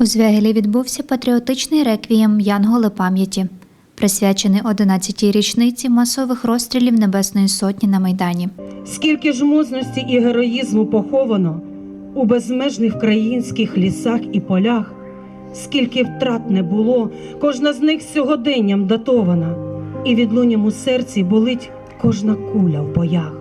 У Звягелі відбувся патріотичний реквієм Янголи пам'яті, присвячений 11-й річниці масових розстрілів Небесної Сотні на Майдані. Скільки ж мужності і героїзму поховано у безмежних українських лісах і полях, скільки втрат не було, кожна з них сьогоденням датована, і відлунням у серці болить кожна куля в боях.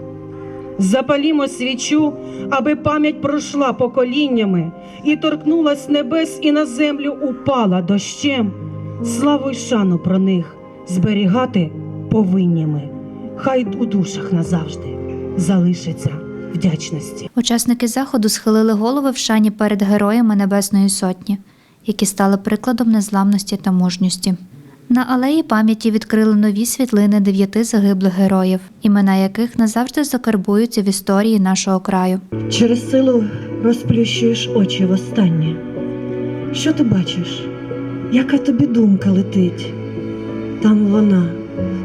Запалімо свічу, аби пам'ять пройшла поколіннями і торкнулась небес, і на землю упала дощем. Славу й шану про них зберігати повинні ми. Хай у душах назавжди залишиться вдячності. Учасники заходу схилили голови в шані перед героями Небесної Сотні, які стали прикладом незламності та мужності. На алеї пам'яті відкрили нові світлини дев'яти загиблих героїв, імена яких назавжди закарбуються в історії нашого краю. Через силу розплющуєш очі востаннє. Що ти бачиш? Яка тобі думка летить? Там вона,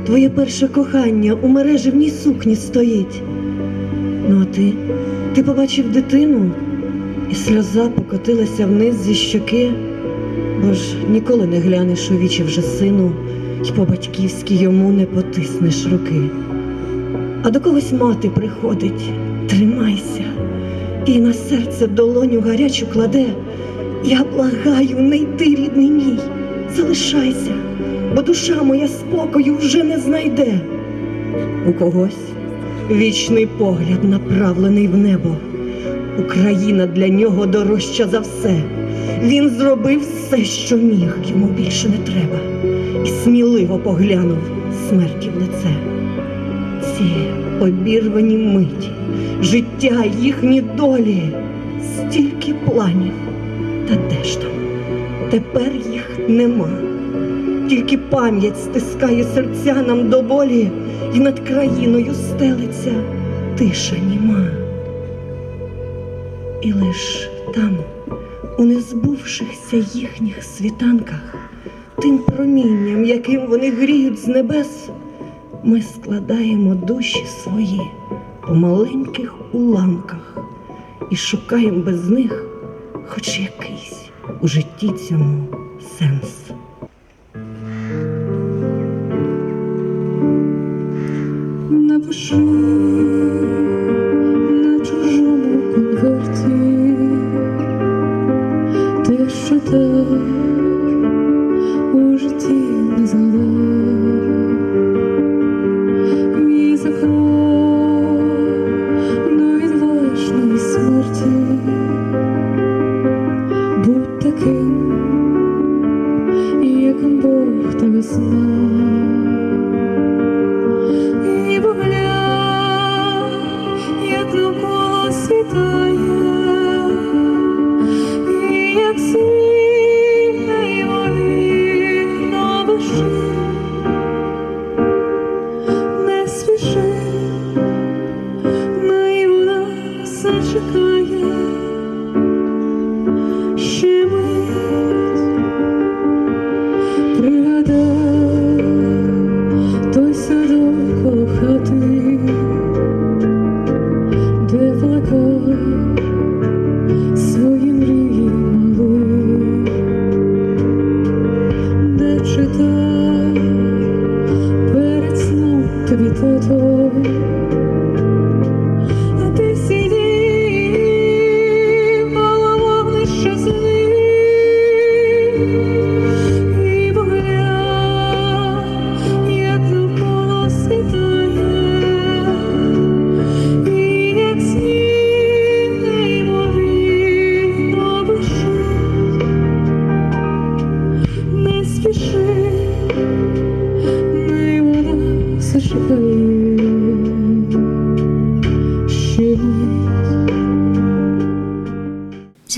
твоє перше кохання у мережевній сукні стоїть. Ну а ти, ти побачив дитину, і сльоза покотилася вниз зі щоки, бо ж ніколи не глянеш у вічі вже сину, й по-батьківськи йому не потиснеш руки. А до когось мати приходить, тримайся, і на серце долоню гарячу кладе. Я благаю, не йди, рідний мій, залишайся, бо душа моя спокою вже не знайде. У когось вічний погляд направлений в небо. Україна для нього дорожча за все. Він зробив все, що міг, йому більше не треба, і сміливо поглянув смерті в лице. Ці обірвані миті, життя їхні долі, стільки планів. Та де ж там? Тепер їх нема. Тільки пам'ять стискає серця нам до болі, і над країною стелиться тиша німа. І лиш там, у незбувшихся їхніх світанках, тим промінням, яким вони гріють з небес, ми складаємо душі свої по маленьких уламках і шукаємо без них хоч якийсь у житті цьому сенс. Напишу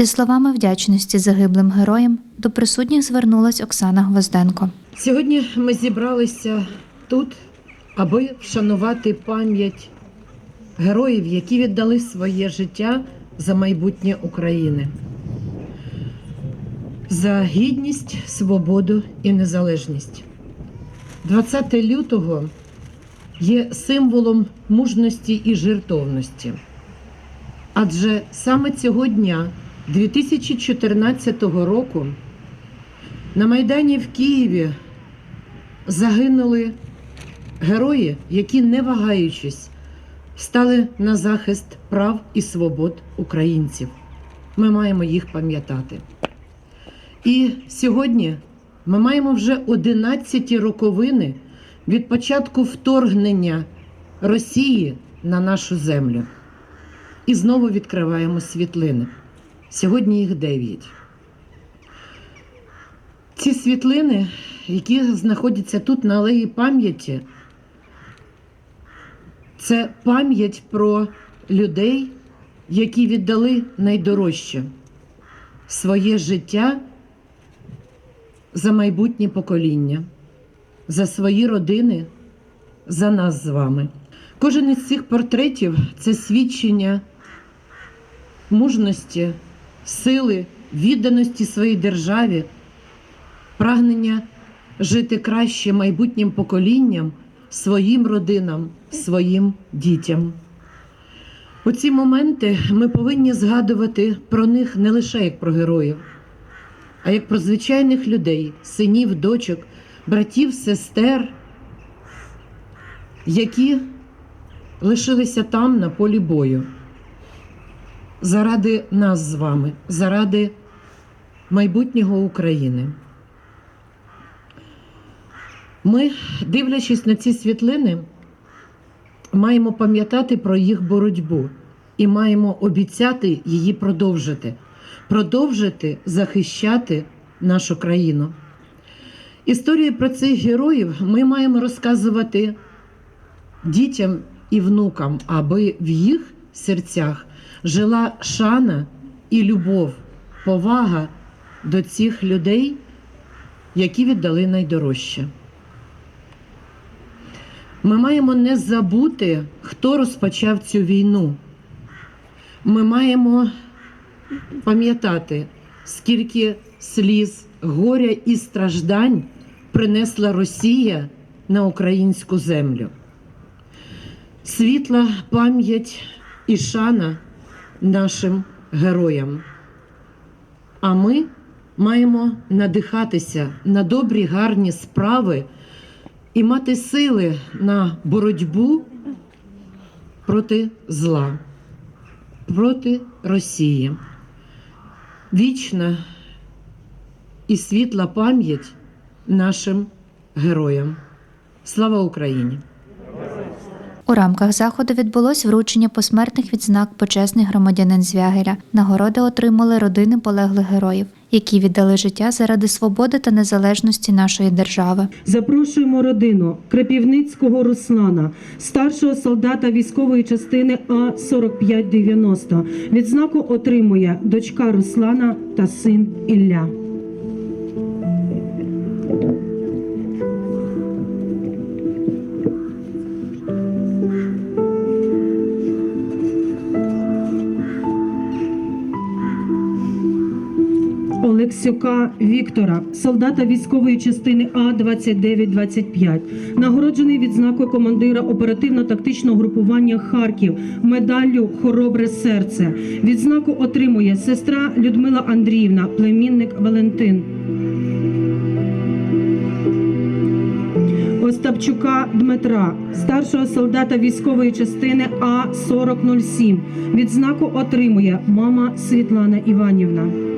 Зі словами вдячності загиблим героям до присутніх звернулась Оксана Гвозденко. Сьогодні ми зібралися тут, аби вшанувати пам'ять героїв, які віддали своє життя за майбутнє України, за гідність, свободу і незалежність. 20 лютого є символом мужності і жертовності. Адже саме цього дня 2014 року на Майдані в Києві загинули герої, які, не вагаючись, стали на захист прав і свобод українців. Ми маємо їх пам'ятати. І сьогодні ми маємо вже 11 роковини від початку вторгнення Росії на нашу землю. І знову відкриваємо світлини. Сьогодні їх 9. Ці світлини, які знаходяться тут на алеї пам'яті, це пам'ять про людей, які віддали найдорожче своє життя за майбутнє покоління, за свої родини, за нас з вами. Кожен із цих портретів це свідчення мужності, сили, відданості своїй державі, прагнення жити краще майбутнім поколінням, своїм родинам, своїм дітям. У ці моменти ми повинні згадувати про них не лише як про героїв, а як про звичайних людей, синів, дочок, братів, сестер, які лишилися там на полі бою заради нас з вами, заради майбутнього України. Ми, дивлячись на ці світлини, маємо пам'ятати про їх боротьбу і маємо обіцяти її продовжити, продовжити захищати нашу країну. Історії про цих героїв ми маємо розказувати дітям і внукам, аби в їх серцях жила шана і любов, повага до цих людей, які віддали найдорожче. Ми маємо не забути, хто розпочав цю війну. Ми маємо пам'ятати, скільки сліз, горя і страждань принесла Росія на українську землю. Світла пам'ять і шана нашим героям. А ми маємо надихатися на добрі, гарні справи і мати сили на боротьбу проти зла, проти Росії. Вічна і світла пам'ять нашим героям. Слава Україні! У рамках заходу відбулось вручення посмертних відзнак почесний громадянин Звягеля. Нагороди отримали родини полеглих героїв, які віддали життя заради свободи та незалежності нашої держави. Запрошуємо родину Крепівницького Руслана, старшого солдата військової частини А 4590 Відзнаку отримує дочка Руслана та син Ілля. Олексюка Віктора, солдата військової частини А 2925 нагороджений відзнакою командира оперативно-тактичного групування Харків, медаллю Хоробре серце. Відзнаку отримує сестра Людмила Андріївна, племінник Валентин. Остапчука Дмитра, старшого солдата військової частини А 4007 Відзнаку отримує мама Світлана Іванівна.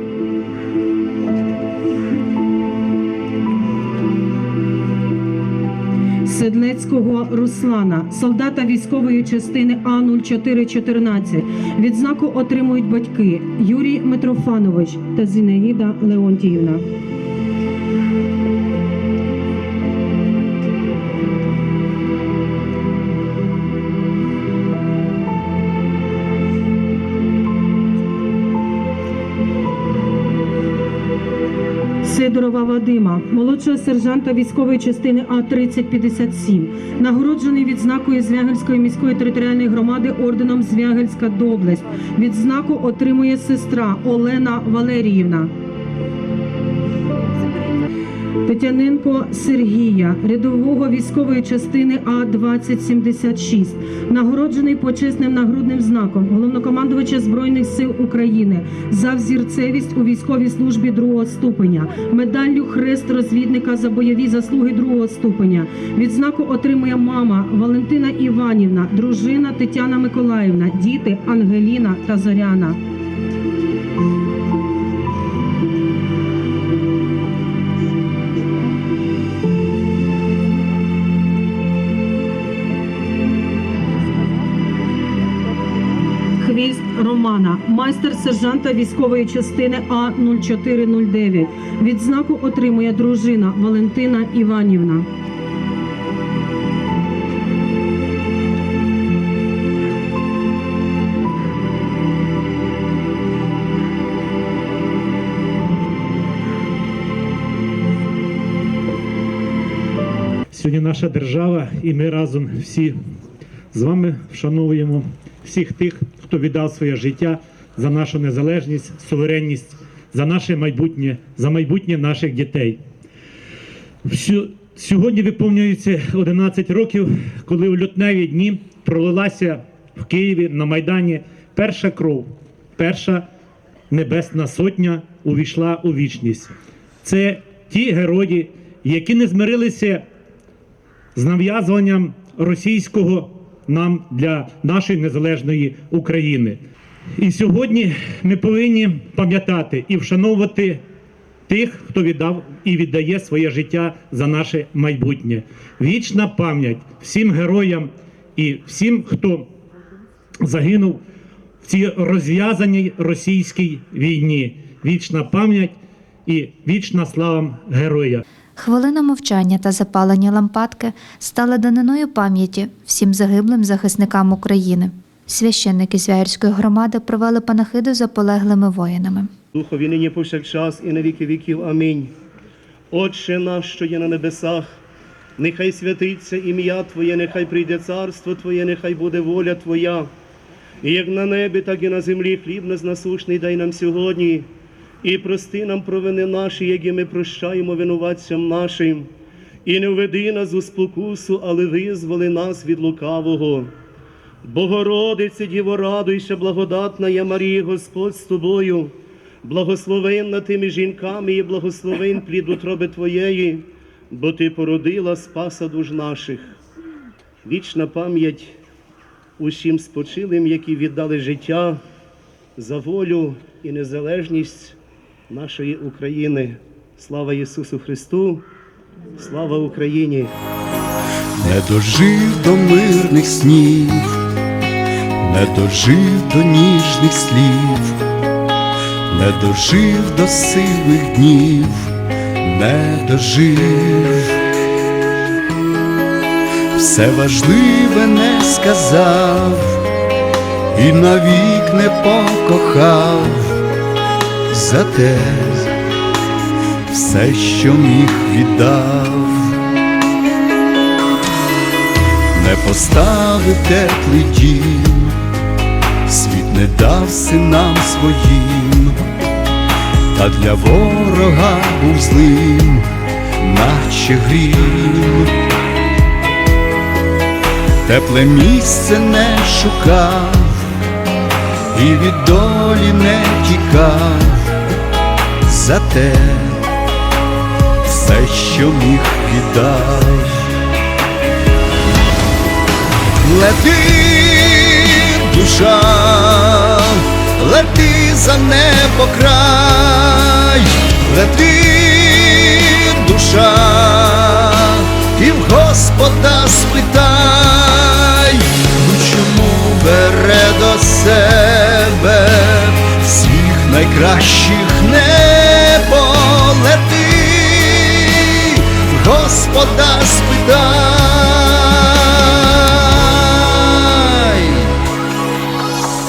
Седлецького Руслана, солдата військової частини А 0414 Відзнаку отримують батьки Юрій Митрофанович та Зінаїда Леонтіївна. Вадима, молодшого сержанта військової частини А 3057 нагороджений відзнакою Звягельської міської територіальної громади орденом Звягельська доблесть. Відзнаку отримує сестра Олена Валеріївна. Третяненко Сергія, рядового військової частини А 2076 нагороджений почесним нагрудним знаком головнокомандувача Збройних сил України за взірцевість у військовій службі другого ступеня, медаллю хрест розвідника за бойові заслуги другого ступеня. Відзнаку отримує мама Валентина Іванівна, дружина Тетяна Миколаївна, діти Ангеліна та Зоряна. Хвіст Романа, майстер сержанта військової частини А 0409. Відзнаку отримує дружина Валентина Іванівна. Сьогодні наша держава, і ми разом всі з вами вшановуємо всіх тих, хто віддав своє життя за нашу незалежність, суверенність, за наше майбутнє, за майбутнє наших дітей. Сьогодні виповнюється 11 років, коли у лютневі дні пролилася в Києві на Майдані перша кров, перша небесна сотня увійшла у вічність. Це ті герої, які не змирилися з нав'язуванням російського нам для нашої незалежної України. І сьогодні ми повинні пам'ятати і вшановувати тих, хто віддав і віддає своє життя за наше майбутнє. Вічна пам'ять всім героям і всім, хто загинув в цій розв'язаній російській війні. Вічна пам'ять і вічна слава героя. Хвилина мовчання та запалені лампадки стали даниною пам'яті всім загиблим захисникам України. Священники Звяїрської громади провели панахиду за полеглими воїнами. Духові нині повсякчас і на віки віків. Амінь. Отче наш, що є на небесах, нехай святиться ім'я Твоє, нехай прийде царство Твоє, нехай буде воля Твоя. І як на небі, так і на землі хліб нас насушний дай нам сьогодні. І прости нам провини наші, які ми прощаємо винуватцям нашим. І не введи нас у спокусу, але визволи нас від лукавого. Богородице, Діво, радуйся, благодатна я Марія, Господь з тобою, благословенна тими жінками і благословен плід утроби Твоєї, бо Ти породила спаса душ наших. Вічна пам'ять усім спочилим, які віддали життя за волю і незалежність нашої України. Слава Ісусу Христу! Слава Україні! Не дожив до мирних снів, не дожив до ніжних слів, не дожив до сивих днів, не дожив, все важливе не сказав і навік не покохав, зате все, що міг віддав. не поставив теплий дім, світ не дав синам своїм, та для ворога був злим, наче грім. Тепле місце не шукав і від долі не тікав, зате все, що міг віддав. Лети, душа, лети за небо край, лети, душа, і в Господа спитай, ну чому бере до себе всіх найкращих Господа спитай.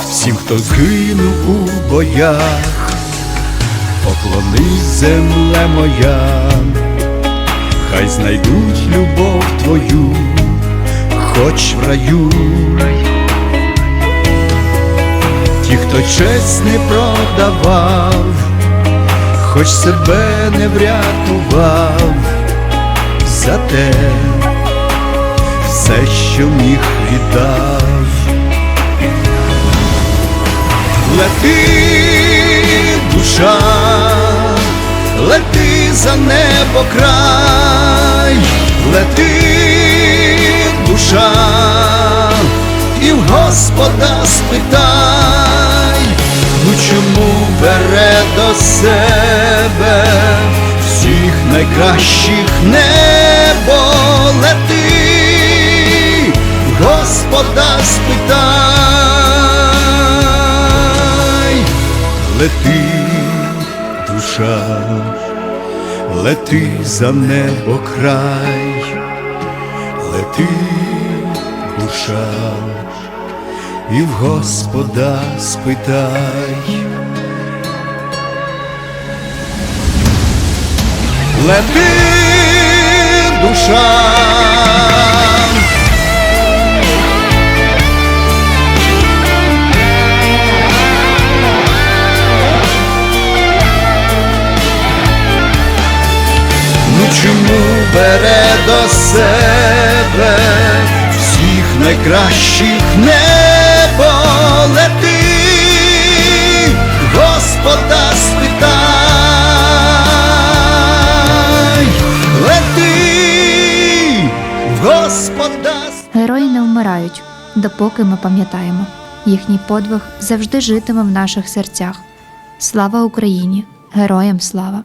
Всім, хто згинув у боях, поклонись земле моя, хай знайдуть любов твою, хоч в раю. Ті, хто честь не продавав, хоч себе не врятував, за те, все, що міг віддав. Лети, душа, лети за небо край, лети, душа, і в Господа спитай, ну чому бере до себе всіх найкращих небо лети, Господа спитай, лети, душа, лети за небо край, лети, душа, і в Господа спитай. Лети, душа. Ну чому бере до себе всіх найкращих небо допоки ми пам'ятаємо. Їхній подвиг завжди житиме в наших серцях. Слава Україні! Героям слава!